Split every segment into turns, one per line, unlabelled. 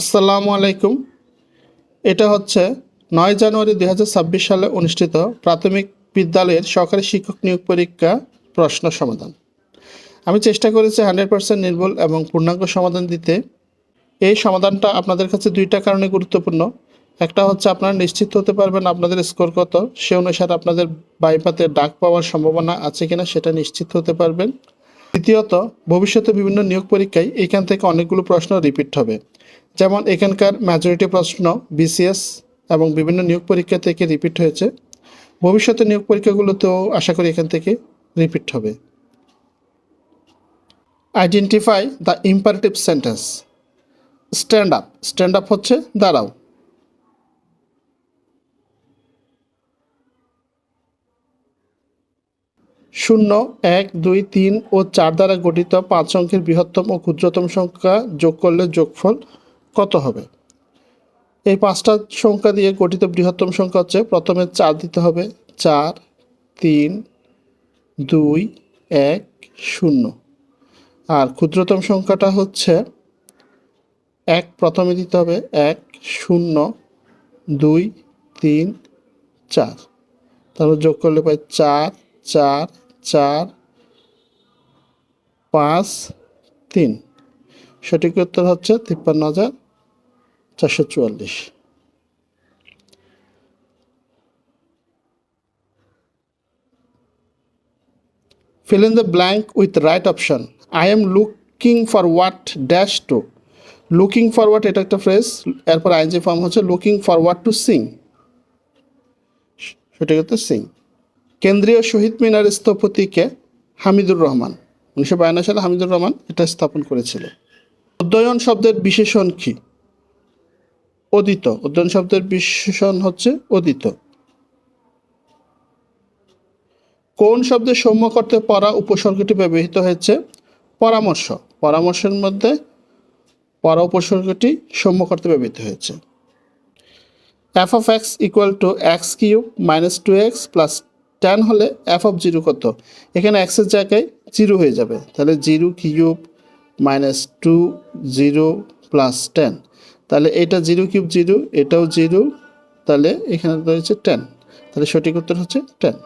আসসালামু আলাইকুম। এটা হচ্ছে নয় জানুয়ারি দুই হাজার ছাব্বিশ সালে অনুষ্ঠিত প্রাথমিক বিদ্যালয়ের সরকারি শিক্ষক নিয়োগ পরীক্ষা প্রশ্ন সমাধান। আমি চেষ্টা করেছি হান্ড্রেড পার্সেন্ট নির্ভুল এবং পূর্ণাঙ্গ সমাধান দিতে। এই সমাধানটা আপনাদের কাছে দুইটা কারণে গুরুত্বপূর্ণ। একটা হচ্ছে আপনারা নিশ্চিত হতে পারবেন আপনাদের স্কোর কত, সে অনুসারে আপনাদের বাইপাতে ডাক পাওয়ার সম্ভাবনা আছে কিনা সেটা নিশ্চিত হতে পারবেন। দ্বিতীয়ত, ভবিষ্যতে বিভিন্ন নিয়োগ পরীক্ষায় এখান থেকে অনেকগুলো প্রশ্ন রিপিট হবে। যেমন এখানকার মেজরিটি প্রশ্ন বিসিএস এবং বিভিন্ন নিয়োগ পরীক্ষা থেকে রিপিট হয়েছে। ভবিষ্যতে নিয়োগ পরীক্ষাগুলোতেও আশা করি এখান থেকে রিপিট হবে। Identify the imperative sentence stand up stand up হচ্ছে দাঁড়াও। শূন্য, এক, দুই, তিন ও চার দ্বারা গঠিত পাঁচ অঙ্কের বৃহত্তম ও ক্ষুদ্রতম সংখ্যা যোগ করলে যোগফল কত হবে? এই পাঁচটা সংখ্যা দিয়ে গঠিত বৃহত্তম সংখ্যা হচ্ছে প্রথমে চার দিতে হবে, চার, তিন, দুই, এক, শূন্য। আর ক্ষুদ্রতম সংখ্যাটা হচ্ছে এক, প্রথমে দিতে হবে এক, শূন্য, দুই, তিন, চার। তারপর যোগ করলে পাই চার চার চার, পাঁচ, তিন। সঠিক উত্তর হচ্ছে তিপ্পান্ন হাজার চারশো চুয়াল্লিশ। Fill in the blank with right option. I am looking for what dash to. Looking forward এটা একটা ফ্রেজ এরপর আইনজি ফর্ম হচ্ছে looking for forward to sing সেটা হচ্ছে সিং কেন্দ্রীয় শহীদ মিনার স্থপতিকে হামিদুর রহমান। উনিশশো বায়ান্ন সালে হামিদুর রহমান এটা স্থাপন করেছিল উদয়ন শব্দের বিশেষণ কি? অদিত উদয়ন শব্দের বিশেষণ হচ্ছে অদিত কোন শব্দে সৌম্য করতে পরা উপসর্গটি ব্যবহৃত হয়েছে? পরামর্শ। পরামর্শের মধ্যে পরা উপসর্গটি সৌম্য করতে ব্যবহৃত হয়েছে। F of x equal to x cube minus two x plus ten হলে এফ অফ জিরো কত? এখানে এক্সের জায়গায় জিরো হয়ে যাবে। তাহলে zero cube minus two zero plus ten তাহলে এটা জিরো কিউব জিরো, এটাও জিরো, তাহলে এখানে রয়েছে টেন। তাহলে সঠিক উত্তর হচ্ছে টেন।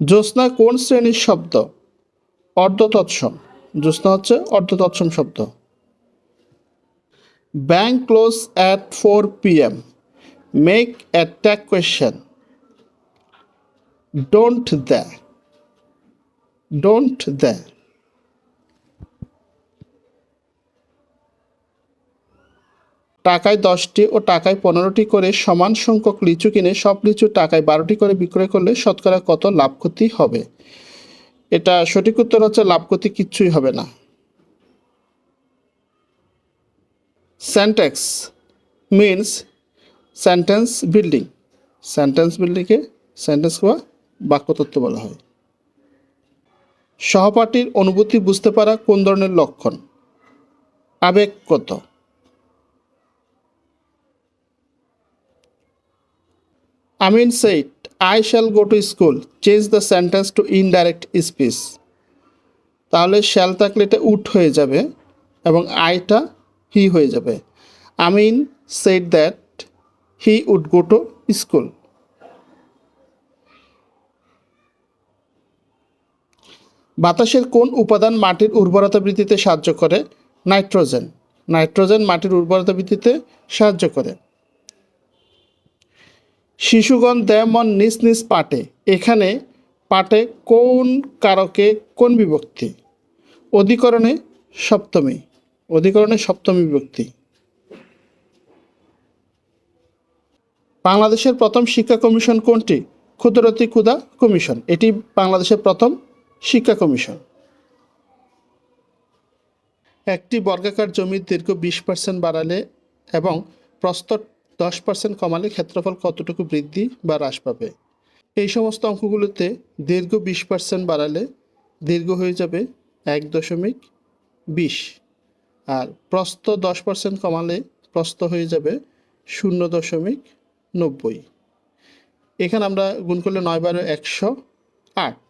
জ্যোৎস্না কোন শ্রেণির শব্দ? অর্ধ তৎসম জ্যোৎস্না হচ্ছে অর্ধ তৎসম শব্দ। Bank close at four P M make at tag question. Don't the don't the টাকায় দশটি ও টাকায় পনেরোটি করে সমান সংখ্যক লিচু কিনে সব লিচু টাকায় বারোটি করে বিক্রয় করলে শতকরা কত লাভ ক্ষতি হবে? এটা সঠিক উত্তর হচ্ছে লাভ ক্ষতি কিচ্ছুই হবে না। Syntax means sentence building sentence বিল্ডিংকে sentence বা বাক্যতত্ত্ব বলা হয়। সহপাঠীর অনুভূতি বুঝতে পারা কোন ধরনের লক্ষণ? আবেগগত। Amin said I shall go to school change the sentence to indirect speech তাহলে শ্যাল থাকলে এটা উট হয়ে যাবে এবং আইটা হি হয়ে যাবে। Amin said that he would go to school বাতাসের কোন উপাদান মাটির উর্বরতা বৃদ্ধিতে সাহায্য করে? নাইট্রোজেন। নাইট্রোজেন মাটির উর্বরতা বৃদ্ধিতে সাহায্য করে। শিশুগণ দেমন নিজ নিজ পাটে। এখানে পাটে কোন কারকে কোন বিভক্তি? অধিকরণে সপ্তমী। অধিকরণে সপ্তমী বিভক্তি। বাংলাদেশের প্রথম শিক্ষা কমিশন কোনটি? ক্ষুদ্রতি ক্ষুদা কমিশন। এটি বাংলাদেশের প্রথম শিক্ষা কমিশন। একটি বর্গাকার জমির দীর্ঘ বিশ পার্সেন্ট বাড়ালে এবং প্রস্থ দশ পার্সেন্ট কমালে ক্ষেত্রফল কতটুকু বৃদ্ধি বা হ্রাস পাবে? এই সমস্ত অঙ্কগুলোতে দীর্ঘ বিশ পার্সেন্ট বাড়ালে দীর্ঘ হয়ে যাবে এক দশমিক বিশ। আর প্রস্থ দশ পার্সেন্ট কমালে প্রস্থ হয়ে যাবে শূন্য দশমিক নব্বই। এখানে আমরা গুণ করলে নয় বারো একশো আট।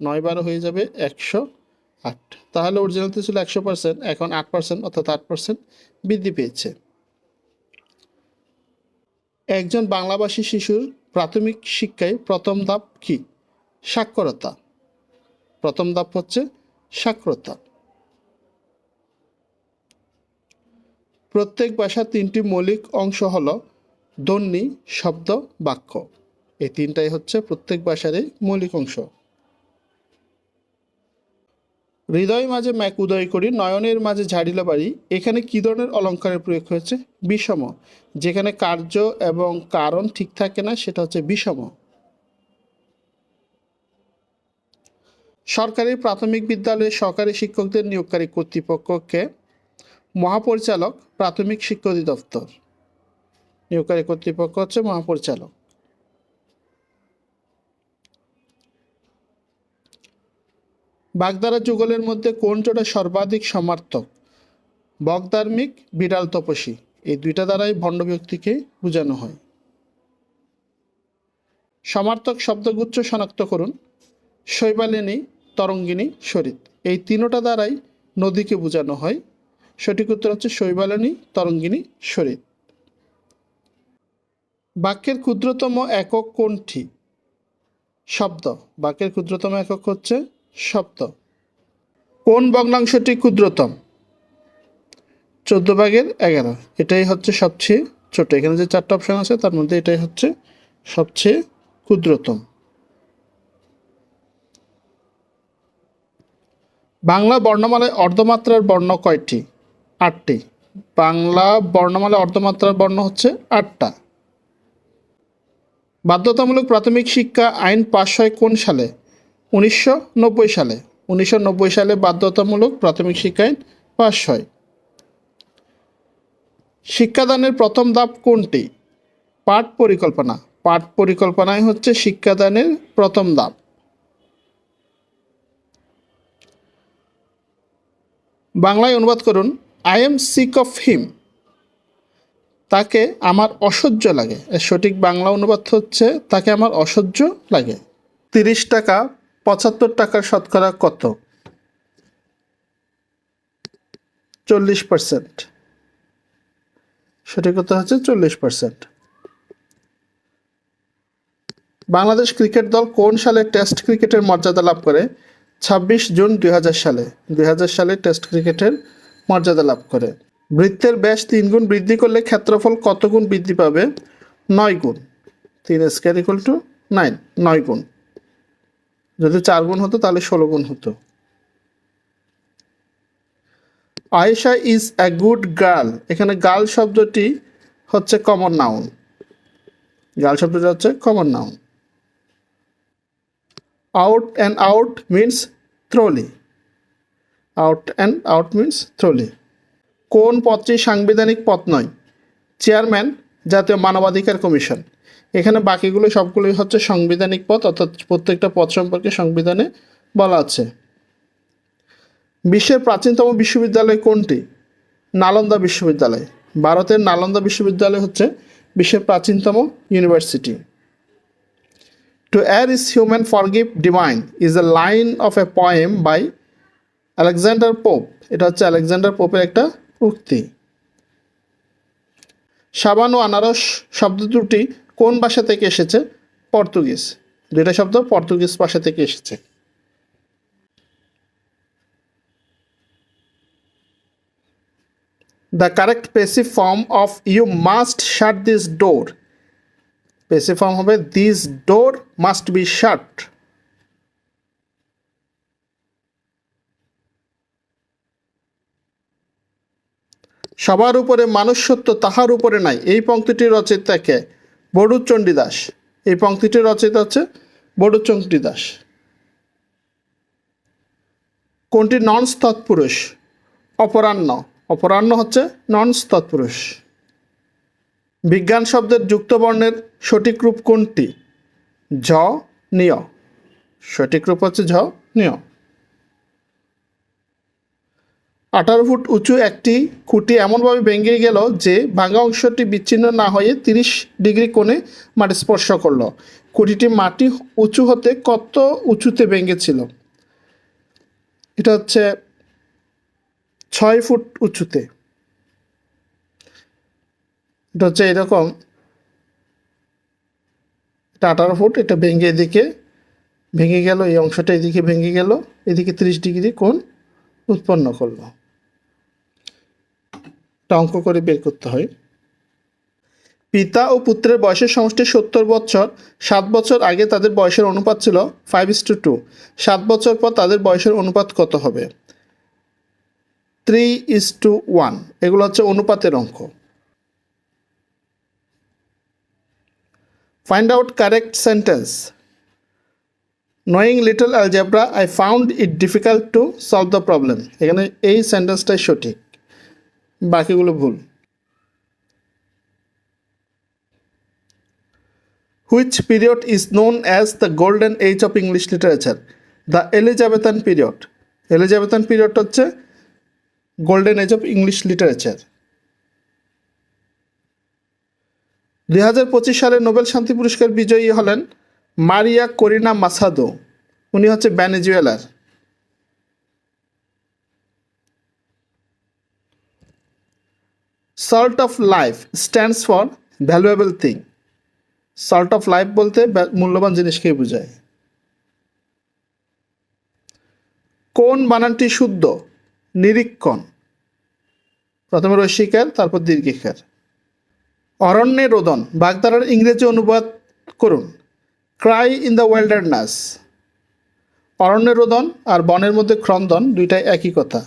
নয় বারো হয়ে যাবে একশো আট। তাহলে অরিজিনালতে ছিল একশো পার্সেন্ট এখন আট পার্সেন্ট অর্থাৎ আট পার্সেন্ট বৃদ্ধি পেয়েছে। একজন বাংলাভাষী শিশুর প্রাথমিক শিক্ষায় প্রথম ধাপ কি? সাক্ষরতা। প্রথম ধাপ হচ্ছে সাক্ষরতা। প্রত্যেক ভাষার তিনটি মৌলিক অংশ হল ধ্বনি, শব্দ, বাক্য। এই তিনটাই হচ্ছে প্রত্যেক ভাষারই মৌলিক অংশ। হৃদয় মাঝে ম্যাক উদয় করি, নয়নের মাঝে ঝাড়িলা বাড়ি। এখানে কি ধরনের অলঙ্কারের প্রয়োগ হয়েছে? বিষম, যেখানে কার্য এবং কারণ ঠিক থাকে না, সেটা হচ্ছে বিষম। সরকারি প্রাথমিক বিদ্যালয়ে সহকারী শিক্ষকদের নিয়োগকারী কর্তৃপক্ষকে মহাপরিচালক, প্রাথমিক শিক্ষা অধিদপ্তর। নিয়োগকারী কর্তৃপক্ষ হচ্ছে মহাপরিচালক। বাগদারা যুগলের মধ্যে কোন জোড়া সর্বাধিক সমার্থক? বগধার্মিক বিড়াল তপসী এই দুইটা দ্বারাই ভণ্ড ব্যক্তিকে বোঝানো হয়। সমার্থক শব্দগুচ্ছ শনাক্ত করুন। শৈবালিনী, তরঙ্গিনী, শরীর। এই তিনোটা দ্বারাই নদীকে বোঝানো হয়। সঠিক উত্তর হচ্ছে শৈবালিনী, তরঙ্গিনী, শরীর। বাক্যের ক্ষুদ্রতম একক কোনটি? শব্দ। বাক্যের ক্ষুদ্রতম একক হচ্ছে শব্দ কোন ভগ্নাংশটি ক্ষুদ্রতম? চোদ্দ ভাগের এগারো। এটাই হচ্ছে সবচেয়ে ছোট। এখানে যে চারটা অপশন আছে, তার মধ্যে এটাই হচ্ছে সবচেয়ে ক্ষুদ্রতম। বাংলা বর্ণমালায় অর্ধমাত্রার বর্ণ কয়টি? আটটি। বাংলা বর্ণমালায় অর্ধমাত্রার বর্ণ হচ্ছে আটটা। বাধ্যতামূলক প্রাথমিক শিক্ষা আইন পাশ হয় কোন সালে? উনিশশো নব্বই সালে। উনিশশো নব্বই সালে বাধ্যতামূলক প্রাথমিক শিক্ষা আইন পাশ হয়। শিক্ষাদানের প্রথম ধাপ কোনটি? পাঠ পরিকল্পনা। পাঠ পরিকল্পনাই হচ্ছে শিক্ষাদানের প্রথম ধাপ। বাংলায় অনুবাদ করুন I am sick of him তাকে আমার অসহ্য লাগে। সঠিক বাংলা অনুবাদ হচ্ছে, তাকে আমার অসহ্য লাগে। তিরিশ টাকা পঁচাত্তর টাকার শতকরা কত? চল্লিশ পার্সেন্ট সঠিক কথা হচ্ছে চল্লিশ পার্সেন্ট বাংলাদেশ ক্রিকেট দল কোন সালে টেস্ট ক্রিকেটের মর্যাদা লাভ করে? ছাব্বিশ জুন দুই হাজার সালে। দুই হাজার সালে টেস্ট ক্রিকেটের মর্যাদা লাভ করে। বৃত্তের ব্যাস তিন গুণ বৃদ্ধি করলে ক্ষেত্রফল কত গুণ বৃদ্ধি পাবে? নয় গুণ। তিন স্কোয়ার ইকুয়াল টু নাইন নয় গুণ। যদি চার গুণ হতো, তাহলে ষোলো গুণ হতো। Ayesha is a good girl এখানে গার্ল শব্দটি হচ্ছে কমন নাউন গার্ল শব্দটি হচ্ছে common noun out and out means thoroughly out and out means thoroughly কোন পদটি সাংবিধানিক পদ নয়? চেয়ারম্যান জাতীয় মানবাধিকার কমিশন। এখানে বাকিগুলো সবগুলোই হচ্ছে সাংবিধানিক পদ অর্থাৎ প্রত্যেকটা পদ সম্পর্কে সংবিধানে বলা আছে। বিশ্বের প্রাচীনতম বিশ্ববিদ্যালয় কোনটি? নালন্দা বিশ্ববিদ্যালয়। ভারতের নালন্দা বিশ্ববিদ্যালয় হচ্ছে বিশ্বের প্রাচীনতম university. To err is human forgive divine is a line of a poem by Alexander Pope এটা হচ্ছে আলেকজান্ডার পোপের একটা উক্তি। সাবান ও আনারস শব্দ দুটি কোন ভাষা থেকে এসেছে? পর্তুগিজ। দুইটা শব্দ পর্তুগিজ ভাষা থেকে এসেছে। The correct passive form of you must shut this door passive form হবে this door must be shut সবার উপরে মানুষ সত্য তাহার উপরে নাই। এই পংক্তিটির রচয়িতাকে বড়ুচণ্ডী দাস। এই পংক্তিটির রচয়িতা হচ্ছে বড়ুচণ্ডী দাস। কোনটি নন তৎপুরুষ অপরাহ্ন। অপরাহ্ন হচ্ছে নন তৎপুরুষ বিজ্ঞান শব্দের যুক্ত বর্ণের সঠিক রূপ কোনটি? ঝ, নিয়। সঠিক রূপ হচ্ছে ঝ, নিয়। আঠারো ফুট উঁচু একটি খুঁটি এমনভাবে ভেঙে গেল যে ভাঙা অংশটি বিচ্ছিন্ন না হয়ে তিরিশ ডিগ্রি কোণে মাটি স্পর্শ করল। খুঁটিটি মাটি উঁচু হতে কত উঁচুতে ভেঙেছিল? এটা হচ্ছে ছয় ফুট উঁচুতে। এটা হচ্ছে এরকম। এটা আঠারো ফুট, এটা ভেঙে এদিকে ভেঙে গেল, এই অংশটা এদিকে ভেঙে গেল, এদিকে তিরিশ ডিগ্রি কোণ উৎপন্ন করল। এটা অঙ্ক করে বের করতে হয়। পিতা ও পুত্রের বয়সের সমষ্টি সত্তর বছর। সাত বছর আগে তাদের বয়সের অনুপাত ছিল ফাইভ ইস টু টু সাত বছর পর তাদের বয়সের অনুপাত কত হবে? থ্রি ইস টু ওয়ান এগুলো হচ্ছে অনুপাতের অঙ্ক। Find out correct sentence knowing little algebra I found it difficult to solve the problem এখানে এই সেন্টেন্সটাই সঠিক। বাকিগুলো ভুল। Which period is known as the golden age of English literature the Elizabethan period Elizabethan period হচ্ছে golden age of English literature দুই হাজার পঁচিশ সালে নোবেল শান্তি পুরস্কার বিজয়ী হলেন মারিয়া করিনা মাসাদো। উনি হচ্ছে ভ্যানেজুয়েলার salt of life stands for valuable thing salt of life বলতে মূল্যবান জিনিসকেই বোঝায়। কোন বানানটি শুদ্ধ? নিরীক্ষণ। প্রথমে রস্বীকার তারপর দীর্ঘিকার অরণ্যে রোদন বাগদারার ইংরেজি অনুবাদ করুন। ক্রাই ইন দ্য ওয়াইল্ডারনেস অরণ্যে রোদন আর বনের মধ্যে ক্রন্দন দুইটাই একই কথা।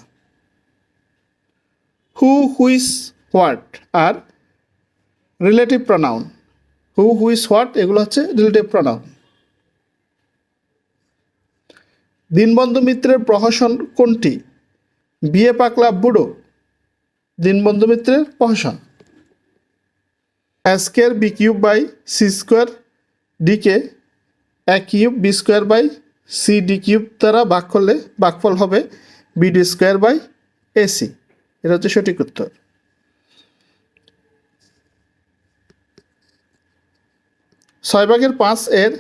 Who whose what are relative pronoun. Who whose what, এগুলো হচ্ছে রিলেটিভ প্রনাউন। দীনবন্ধু মিত্রের প্রহসন কোনটি? বিয়ে পাকলা বুড়ো, দীনবন্ধু মিত্রের প্রহসন। Square b cube by c square decay এক cube b square by c d cube দ্বারা ভাগ করলে ভাগফল হবে b d square by ac এটা হচ্ছে সঠিক উত্তর। ছয় ভাগের পাঁচ এর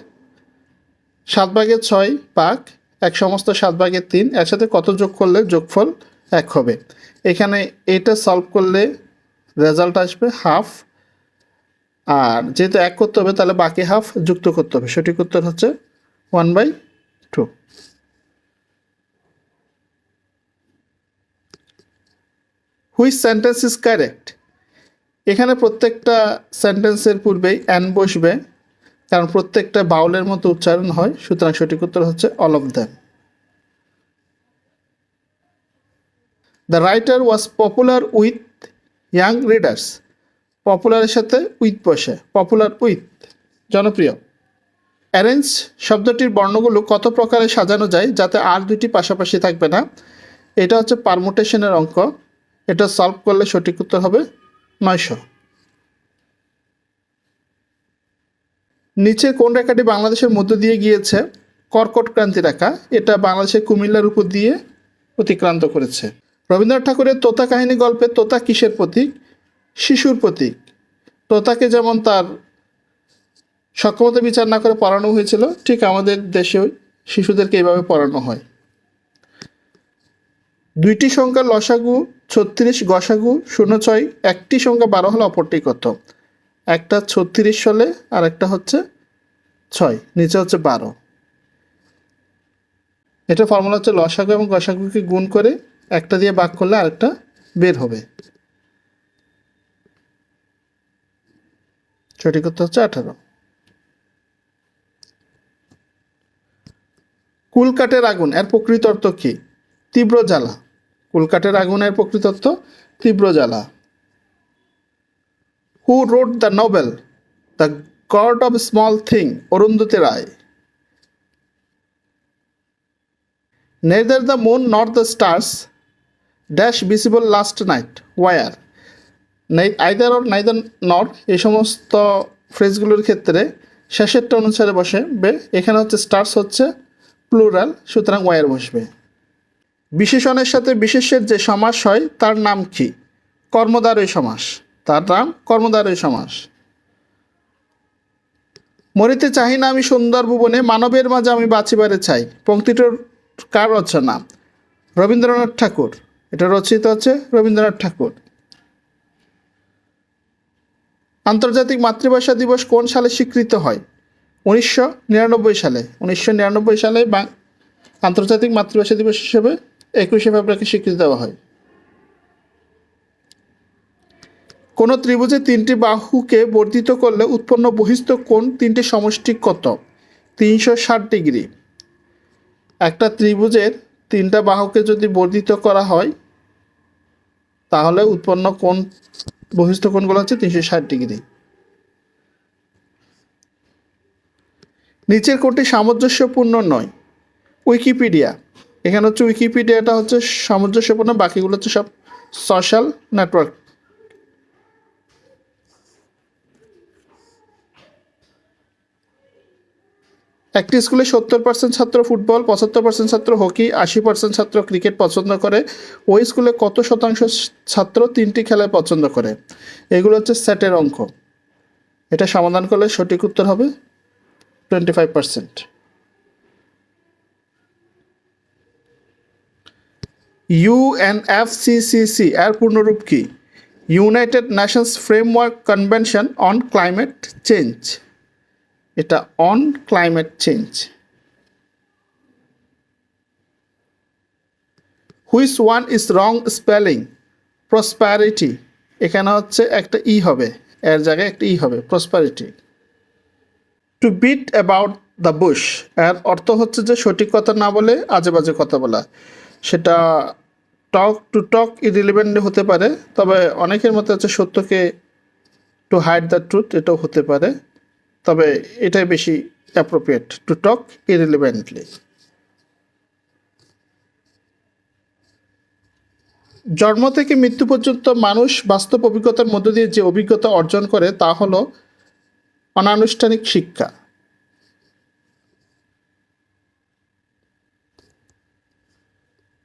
সাত ভাগের ছয় ভাগ এক সমস্ত সাত ভাগের তিন, একসাথে কত যোগ করলে যোগফল এক হবে? এখানে এটা সলভ করলে রেজাল্ট আসবে হাফ আর যেহেতু এক করতে হবে, তাহলে বাকি হাফ যুক্ত করতে হবে। সঠিক উত্তর হচ্ছে one by two which sentence is correct এখানে প্রত্যেকটা সেন্টেন্সের পূর্বেই অ্যান বসবে। কারণ প্রত্যেকটা বাউলের মতো উচ্চারণ হয়, সুতরাং সঠিক উত্তর হচ্ছে all of them the writer was popular with young readers পপুলারের সাথে উইথ বসে। পপুলার উইথ জনপ্রিয়। অ্যারেঞ্জ শব্দটির বর্ণগুলো কত প্রকারে সাজানো যায় যাতে আর দুটি পাশাপাশি থাকবে না? এটা হচ্ছে পারমুটেশনের অঙ্ক। এটা সলভ করলে সঠিক উত্তর হবে নয়শো। নিচে কোন রেখাটি বাংলাদেশের মধ্য দিয়ে গিয়েছে? কর্কট ক্রান্তি রেখা। এটা বাংলাদেশের কুমিল্লার উপর দিয়ে অতিক্রান্ত করেছে। রবীন্দ্রনাথ ঠাকুরের তোতা কাহিনী গল্পে তোতা কিসের প্রতীক? শিশুর প্রতীক। তোতাকে যেমন তার সক্ষমতা বিচার না করে পড়ানো হয়েছিল, ঠিক আমাদের দেশেও শিশুদেরকে এইভাবে পড়ানো হয়। দুইটি সংখ্যা লসাগু, ছত্রিশ গসাগু, শূন্য ছয়, একটি সংখ্যা বারো হলে অপরটি কত? একটা ছত্রিশ সালে আর একটা হচ্ছে ছয়, নিচে হচ্ছে বারো। এটা ফর্মুলা হচ্ছে লসাগু এবং গসাগুকে গুণ করে একটা দিয়ে ভাগ করলে আরেকটা বের হবে। সঠিক উত্তর হচ্ছে আঠারো। কুলকাটের আগুন, এর প্রকৃত অর্থ কি? তীব্র জ্বালা। কুলকাটের আগুনের প্রকৃত অর্থ তীব্র জ্বালা। Who wrote the novel the God of Small Thing Arundhati Roy neither the moon nor the stars dash visible last night were either or neither nor এই সমস্ত ফ্রেজগুলোর ক্ষেত্রে শেষেরটা অনুসারে বসে বে এখানে হচ্ছে স্টার্স হচ্ছে প্লুরাল সুতরাং ওয়ার বসবে। বিশেষণের সাথে বিশেষের যে সমাস হয়, তার নাম কি? কর্মদ্বারই সমাস। নাম কর্মদ্বারই সমাস। মরিতে চাহি না আমি সুন্দর ভুবনে, মানবের মাঝে আমি বাঁচিবারে চাই। পঙ্ক্তিটার কার রচনা? রবীন্দ্রনাথ ঠাকুর। এটা রচিত হচ্ছে রবীন্দ্রনাথ ঠাকুর। আন্তর্জাতিক মাতৃভাষা দিবস কোন সালে স্বীকৃত হয়? উনিশশো নিরানব্বই সালে। উনিশশো নিরানব্বই সালে আন্তর্জাতিক মাতৃভাষা দিবস হিসেবে একুশে ফেব্রুয়ারিকে স্বীকৃতি দেওয়া হয়। কোনো ত্রিভুজে তিনটি বাহুকে বর্ধিত করলে উৎপন্ন বহিস্থ কোণ তিনটি সমষ্টি কত? তিনশো ষাট ডিগ্রি। একটা ত্রিভুজের তিনটা বাহুকে যদি বর্ধিত করা হয়, তাহলে উৎপন্ন কোণ, বহিস্থ কোণগুলো হচ্ছে তিনশো ষাট ডিগ্রি। নিচের কোণটি সামঞ্জস্যপূর্ণ নয়। উইকিপিডিয়া। এখানে হচ্ছে উইকিপিডিয়াটা হচ্ছে সামঞ্জস্যপূর্ণ, বাকিগুলো হচ্ছে সব সোশ্যাল নেটওয়ার্ক একটি স্কুলে সত্তর পার্সেন্ট ছাত্র ফুটবল, পঁচাত্তর পার্সেন্ট ছাত্র হকি, আশি পার্সেন্ট ছাত্র ক্রিকেট পছন্দ করে। ওই স্কুলে কত শতাংশ ছাত্র তিনটি খেলায় পছন্দ করে? এগুলো হচ্ছে সেটের অঙ্ক। এটা সমাধান করলে সঠিক উত্তর হবে টোয়েন্টি ফাইভ পার্সেন্ট ইউএনএফসিসিসি এর পূর্ণরূপ কি? United Nations Framework Convention on Climate Change এটা on climate change which one is wrong spelling prosperity এখানে হচ্ছে একটা ই হবে। এর জায়গায় একটা ই হবে prosperity to beat about the bush এর অর্থ হচ্ছে যে সঠিক কথা না বলে আজে বাজে কথা বলা। সেটা টক টু টক ইরিলিভেন্ট হতে পারে, তবে অনেকের মতে হচ্ছে সত্যকে টু হাইড দ্য ট্রুথ এটাও হতে পারে। তবে এটাই বেশি অ্যাপ্রোপ্রিয়েট টু টক ইরিলিভেন্টলি জন্ম থেকে মৃত্যু পর্যন্ত মানুষ বাস্তব অভিজ্ঞতার মধ্য দিয়ে যে অভিজ্ঞতা অর্জন করে তা হলো অনানুষ্ঠানিক শিক্ষা।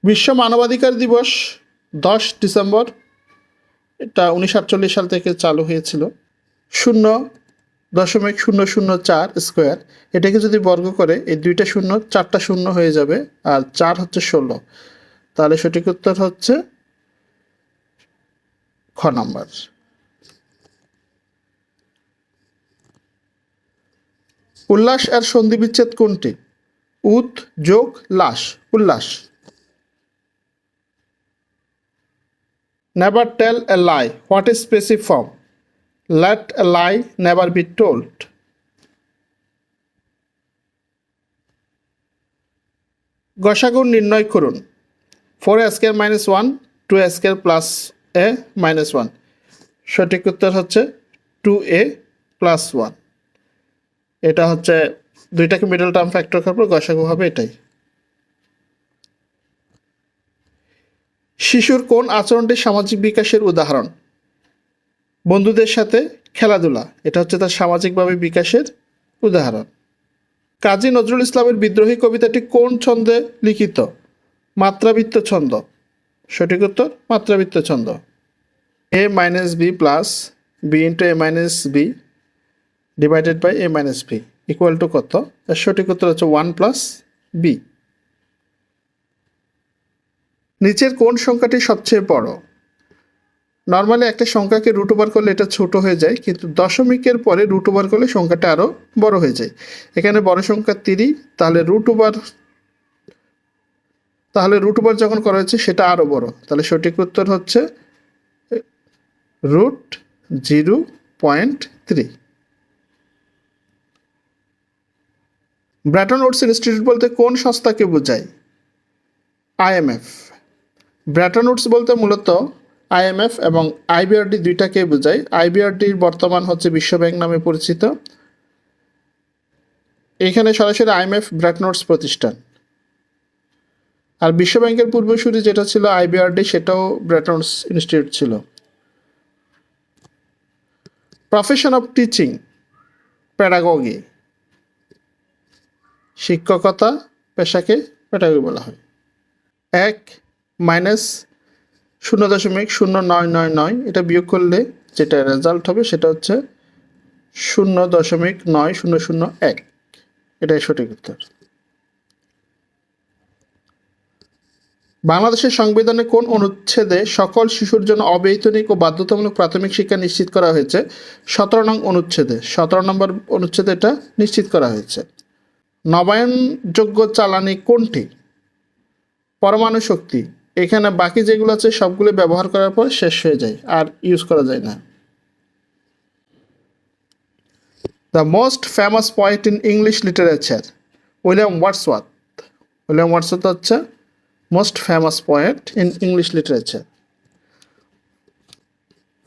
বিশ্ব মানবাধিকার দিবস দশ ডিসেম্বর, এটা উনিশশো আটচল্লিশ সাল থেকে চালু হয়েছিল। শূন্য দশমিক শূন্য শূন্য চার স্কোয়ার। এটাকে যদি বর্গ করে, এই দুইটা শূন্য চারটা শূন্য হয়ে যাবে, আর চার হচ্ছে ষোলো। তাহলে সঠিক উত্তর হচ্ছে খ নম্বর। উল্লাস আর সন্ধি বিচ্ছেদ কোনটি? উত যোগ, লাস। উল্লাস। Never tell a lie what is passive form let a lie never be told গসাগু নির্ণয় করুন। Four square minus one two square plus a minus one সঠিক উত্তর হচ্ছে টু এ প্লাস ওয়ান এটা হচ্ছে দুইটাকে মিডল টার্ম ফ্যাক্টর পর গসাগু হবে এটাই। শিশুর কোন আচরণটি সামাজিক বিকাশের উদাহরণ? বন্ধুদের সাথে খেলাধুলা। এটা হচ্ছে তার সামাজিকভাবে বিকাশের উদাহরণ। কাজী নজরুল ইসলামের বিদ্রোহী কবিতাটি কোন ছন্দে লিখিত? মাত্রাবৃত্ত ছন্দ। সঠিক উত্তর, মাত্রাবৃত্ত ছন্দ। A minus b plus b into a minus b divided by a minus b equal to কত? এর সঠিক উত্তর হচ্ছে ওয়ান প্লাস বি। নিচের কোন সংখ্যাটি সবচেয়ে বড়? নর্মালি একটা সংখ্যাকে রুট ওভার করলে এটা ছোট হয়ে যায়, কিন্তু দশমিকের পরে রুট ওভার করলে সংখ্যাটা আরও বড় হয়ে যায়। এখানে বড় সংখ্যা তিরি তাহলে রুট ওভার তাহলে রুট ওভার যখন করা হয়েছে সেটা আরও বড়। তাহলে সঠিক উত্তর হচ্ছে root zero point three Bretton Woods Institute বলতে কোন সংস্থাকে বোঝায়? আইএমএফ ব্র্যাটন উডস বলতে মূলত আইএমএফ এবং আইবিআরডি দুইটাকে বোঝায় আইবিআরডির বর্তমান হচ্ছে বিশ্বব্যাংক নামে পরিচিত। এখানে সরাসরি আইএমএফ ব্র্যাটন উডস প্রতিষ্ঠান। আর বিশ্বব্যাংকের পূর্বসূরি যেটা ছিল আইবিআরডি সেটাও ব্র্যাটন উডস ইনস্টিটিউট ছিল। প্রফেশন অফ টিচিং প্যাডাগগি শিক্ষকতা পেশাকে প্যাডাগগি বলা হয়। এক, মাইনাস শূন্য দশমিক শূন্য নয় নয় নয়, এটা বিয়োগ করলে যেটা রেজাল্ট হবে সেটা হচ্ছে শূন্য দশমিক নয় শূন্য শূন্য এক। এটাই সঠিক উত্তর। বাংলাদেশের সংবিধানে কোন অনুচ্ছেদে সকল শিশুর জন্য অবৈতনিক ও বাধ্যতামূলক প্রাথমিক শিক্ষা নিশ্চিত করা হয়েছে? সতেরো নং অনুচ্ছেদে। সতেরো নম্বর অনুচ্ছেদে এটা নিশ্চিত করা হয়েছে। নবায়নযোগ্য জ্বালানি কোনটি? পরমাণু শক্তি। এখানে বাকি যেগুলো আছে, সবগুলো ব্যবহার করার পর শেষ হয়ে যায়, আর ইউজ করা যায় না। The most famous poet in English literature William Wordsworth William Wordsworth হচ্ছে most famous poet in English literature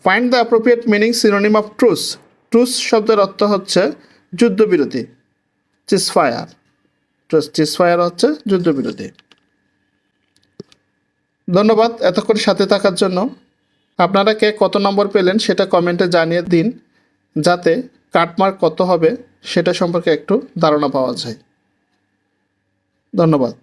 find the appropriate meaning synonym of truce truce শব্দের অর্থ হচ্ছে যুদ্ধবিরতি চিসফায়ার চিসফায়ার হচ্ছে যুদ্ধবিরতি। ধন্যবাদ এতক্ষণ সাথে থাকার জন্য। আপনারা কে কত নম্বর পেলেন সেটা কমেন্টে জানিয়ে দিন, যাতে কাটমার্ক কত হবে সেটা সম্পর্কে একটু ধারণা পাওয়া যায়। ধন্যবাদ।